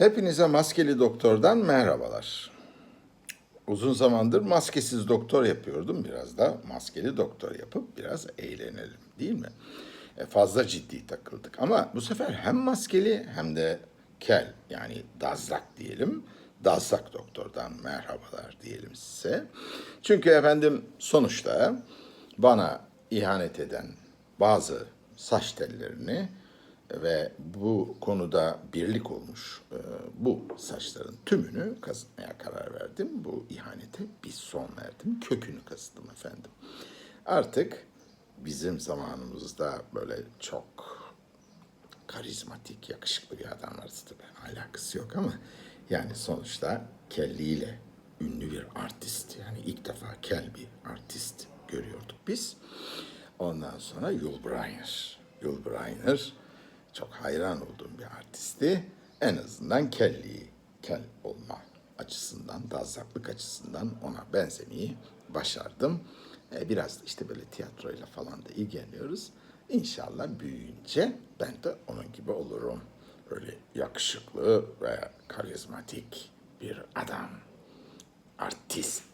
Hepinize Maskeli Doktor'dan merhabalar. Uzun zamandır maskesiz doktor yapıyordum. Biraz da maskeli doktor yapıp biraz eğlenelim değil mi? E, fazla ciddi takıldık. Ama bu sefer hem maskeli hem de kel yani dazlak diyelim. Dazlak doktordan merhabalar diyelim size. Çünkü efendim sonuçta bana ihanet eden bazı saç tellerini ve bu konuda birlik olmuş e, bu saçların tümünü kazıtmaya karar verdim. Bu ihanete bir son verdim. Kökünü kazıdım efendim. Artık bizim zamanımızda böyle çok karizmatik, yakışıklı bir adam vardı tabii. Alakası yok ama yani sonuçta kelliyle ünlü bir artist. Yani ilk defa kel bir artist görüyorduk biz. Ondan sonra Yul Brynner. Yul Brynner çok hayran olduğum bir artisti. En azından kelliği, kel olma açısından, dazlaklık açısından ona benzemeyi başardım. E, biraz işte böyle tiyatroyla falan da ilgileniyoruz. İnşallah büyüyünce ben de onun gibi olurum. Böyle yakışıklı ve karizmatik bir adam. Artist.